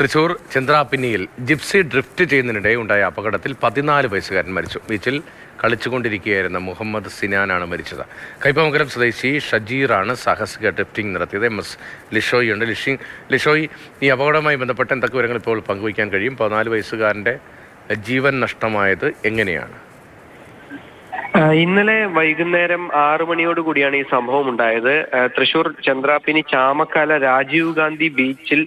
Thrissur ചന്ദ്രാപിന്നിയിൽ gypsy drift ചെയ്യുന്നതിനിടെ ഉണ്ടായ അപകടത്തിൽ പതിനാല് വയസ്സുകാരൻ മരിച്ചു. ബീച്ചിൽ കളിച്ചുകൊണ്ടിരിക്കുകയായിരുന്ന മുഹമ്മദ് സിനാനാണ് മരിച്ചത്. കൈപ്പമംഗലം സ്വദേശി ഷജീറാണ് സാഹസിക ഡ്രിഫ്റ്റിംഗ് നടത്തിയത്. എം എസ് ലിഷോയി ഉണ്ട്. ലിഷി ലിഷോയി ഈ അപകടവുമായി ബന്ധപ്പെട്ട എന്തൊക്കെ വിവരങ്ങൾ ഇപ്പോൾ പങ്കുവയ്ക്കാൻ കഴിയും? പതിനാല് വയസ്സുകാരന്റെ ജീവൻ നഷ്ടമായത് എങ്ങനെയാണ്? ഇന്നലെ വൈകുന്നേരം ആറു മണിയോട് കൂടിയാണ് ഈ സംഭവം ഉണ്ടായത്. തൃശൂർ ചന്ദ്രാപ്പിനി ചാമക്കാല രാജീവ് ഗാന്ധി ബീച്ചിൽ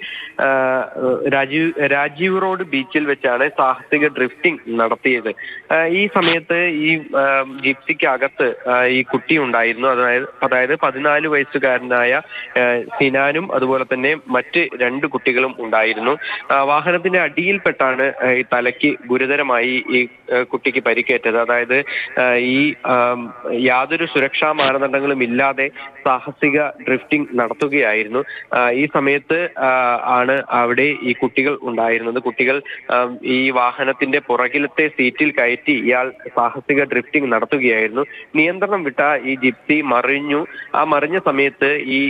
രാജീവ് രാജീവ് റോഡ് ബീച്ചിൽ വെച്ചാണ് സാഹസിക ഡ്രിഫ്റ്റിംഗ് നടത്തിയത്. ഈ സമയത്ത് ഈ ജിപ്സിക്കകത്ത് ഈ കുട്ടി ഉണ്ടായിരുന്നു. അതായത് അതായത് പതിനാല് വയസ്സുകാരനായ സിനാനും അതുപോലെ തന്നെ മറ്റ് രണ്ട് കുട്ടികളും ഉണ്ടായിരുന്നു. വാഹനത്തിന്റെ അടിയിൽപ്പെട്ടാണ് ഈ തലയ്ക്ക് ഗുരുതരമായി ഈ കുട്ടിക്ക് പരിക്കേറ്റത്. അതായത് ആ, ഈ യാതൊരു സുരക്ഷാ മാനദണ്ഡങ്ങളും ഇല്ലാതെ സാഹസിക ഡ്രിഫ്റ്റിംഗ് നടത്തുകയായിരുന്നു. ഈ സമയത്ത് ആണ് അവിടെ ഈ കുട്ടികൾ ഉണ്ടായിരുന്നത്. കുട്ടികൾ ഈ വാഹനത്തിന്റെ പുറകിലത്തെ സീറ്റിൽ കയറ്റി ഇയാൾ സാഹസിക ഡ്രിഫ്റ്റിംഗ് നടത്തുകയായിരുന്നു. നിയന്ത്രണം വിട്ട ഈ ജിപ്സി മറിഞ്ഞു. ആ മറിഞ്ഞ സമയത്ത് ഈ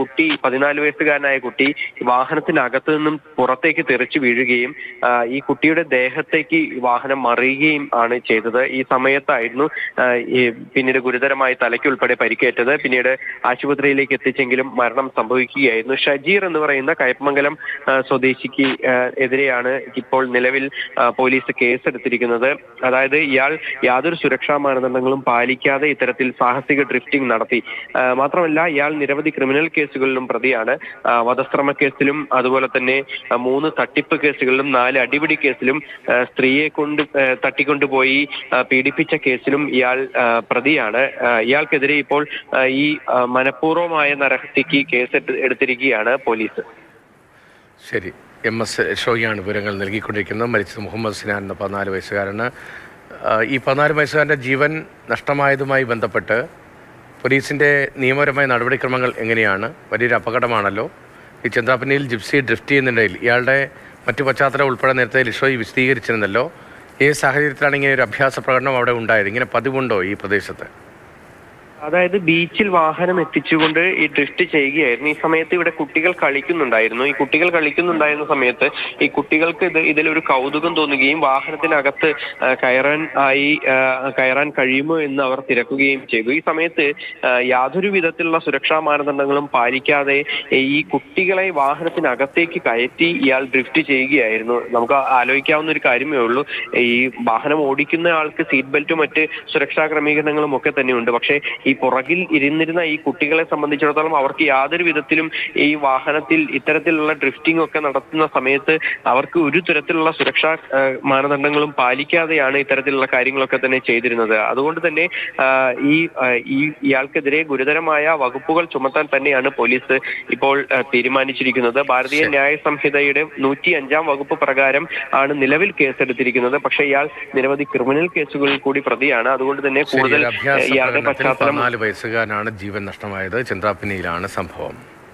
കുട്ടി പതിനാല് വയസ്സുകാരനായ കുട്ടി വാഹനത്തിനകത്ത് നിന്നും പുറത്തേക്ക് തെറിച്ചു വീഴുകയും ഈ കുട്ടിയുടെ ദേഹത്തേക്ക് വാഹനം മറിയുകയും ആണ് ചെയ്തത്. ഈ സമയത്തായിരുന്നു പിന്നീട് ഗുരുതരമായി തലയ്ക്കുൾപ്പെടെ പരിക്കേറ്റത് പിന്നീട് ആശുപത്രിയിലേക്ക് എത്തിച്ചെങ്കിലും മരണം സംഭവിക്കുകയായിരുന്നു. ഷജീർ എന്ന് പറയുന്ന കയപ്പമംഗലം സ്വദേശിക്ക് എതിരെയാണ് ഇപ്പോൾ നിലവിൽ പോലീസ് കേസെടുത്തിരിക്കുന്നത്. അതായത് ഇയാൾ യാതൊരു സുരക്ഷാ മാനദണ്ഡങ്ങളും പാലിക്കാതെ ഇത്തരത്തിൽ സാഹസിക ഡ്രിഫ്റ്റിംഗ് നടത്തി. മാത്രമല്ല ഇയാൾ നിരവധി ക്രിമിനൽ കേസുകളിലും പ്രതിയാണ്. വധശ്രമ കേസിലും അതുപോലെ തന്നെ മൂന്ന് തട്ടിപ്പ് കേസുകളിലും നാല് അടിപിടി കേസിലും സ്ത്രീയെ കൊണ്ട് തട്ടിക്കൊണ്ടുപോയി പീഡിപ്പിച്ച കേസിലും ഇയാൾ പ്രതിയാണ്. ഇയാൾക്കെതിരെ ഇപ്പോൾ ഈ മനഃപൂർവമായ നരഹത്യക്ക് കേസ് എടുത്തിരിക്കുകയാണ് പോലീസ്. ശരി. എം എസ് ഷോയാണ് വിവരങ്ങൾ നൽകിക്കൊണ്ടിരിക്കുന്നത്. മരിച്ചത് മുഹമ്മദ് സിനാൻ എന്ന പതിനാല് വയസ്സുകാരന് ഈ പതിനാല് വയസ്സുകാരന്റെ ജീവൻ നഷ്ടമായതുമായി ബന്ധപ്പെട്ട് പോലീസിന്റെ നിയമപരമായ നടപടിക്രമങ്ങൾ എങ്ങനെയാണ്? വലിയൊരു അപകടമാണല്ലോ. ഈ ചന്ദ്രാപ്പന്നിയിൽ ജിപ്സി ഡ്രിഫ്റ്റ് ചെയ്യുന്നുണ്ടെങ്കിൽ ഇയാളുടെ മറ്റു പശ്ചാത്തലം ഉൾപ്പെടെ നേരത്തെ ലിഷോയി വിശദീകരിച്ചിരുന്നല്ലോ. ഏത് സാഹചര്യത്തിലാണ് ഇങ്ങനെ ഒരു അഭ്യാസ പ്രകടനം അവിടെ ഉണ്ടായത്. ഇങ്ങനെ പതിവുണ്ടോ ഈ പ്രദേശത്ത്? അതായത് ബീച്ചിൽ വാഹനം എത്തിച്ചുകൊണ്ട് ഈ ഡ്രിഫ്റ്റ് ചെയ്യുകയായിരുന്നു. ഈ സമയത്ത് ഇവിടെ കുട്ടികൾ കളിക്കുന്നുണ്ടായിരുന്നു. ഈ കുട്ടികൾ കളിക്കുന്നുണ്ടായിരുന്ന സമയത്ത് ഈ കുട്ടികൾക്ക് ഇത് ഇതിലൊരു കൗതുകം തോന്നുകയും വാഹനത്തിനകത്ത് കയറാൻ ആയി കയറാൻ കഴിയുമോ എന്ന് അവർ തിരക്കുകയും ചെയ്തു. ഈ സമയത്ത് യാതൊരു വിധത്തിലുള്ള സുരക്ഷാ മാനദണ്ഡങ്ങളും പാലിക്കാതെ ഈ കുട്ടികളെ വാഹനത്തിനകത്തേക്ക് കയറ്റി ഇയാൾ ഡ്രിഫ്റ്റ് ചെയ്യുകയായിരുന്നു. നമുക്ക് ആലോചിക്കാവുന്ന ഒരു കാര്യമേ ഉള്ളൂ. ഈ വാഹനം ഓടിക്കുന്ന ആൾക്ക് സീറ്റ് ബെൽറ്റും മറ്റ് സുരക്ഷാ ക്രമീകരണങ്ങളും ഒക്കെ തന്നെയുണ്ട്. പക്ഷേ ഈ പുറകിൽ ഇരുന്നിരുന്ന ഈ കുട്ടികളെ സംബന്ധിച്ചിടത്തോളം അവർക്ക് യാതൊരു വിധത്തിലും ഈ വാഹനത്തിൽ ഇത്തരത്തിലുള്ള ഡ്രിഫ്റ്റിംഗ് ഒക്കെ നടത്തുന്ന സമയത്ത് അവർക്ക് ഒരു തരത്തിലുള്ള സുരക്ഷാ മാനദണ്ഡങ്ങളും പാലിക്കാതെയാണ് ഇത്തരത്തിലുള്ള കാര്യങ്ങളൊക്കെ തന്നെ ചെയ്തിരുന്നത്. അതുകൊണ്ട് തന്നെ ഈ ഈ ഇയാൾക്കെതിരെ ഗുരുതരമായ വകുപ്പുകൾ ചുമത്താൻ തന്നെയാണ് പോലീസ് ഇപ്പോൾ തീരുമാനിച്ചിരിക്കുന്നത്. ഭാരതീയ ന്യായ സംഹിതയുടെ നൂറ്റി അഞ്ചാം വകുപ്പ് പ്രകാരം ആണ് നിലവിൽ കേസെടുത്തിരിക്കുന്നത്. പക്ഷേ ഇയാൾ നിരവധി ക്രിമിനൽ കേസുകളിൽ കൂടി പ്രതിയാണ്. അതുകൊണ്ട് തന്നെ കൂടുതൽ ഇയാളുടെ പശ്ചാത്തലം പതിനാല് വയസ്സുകാരനാണ് ജീവൻ നഷ്ടമായത്. ചന്ദ്രാപ്പിനിയിലാണ് സംഭവം.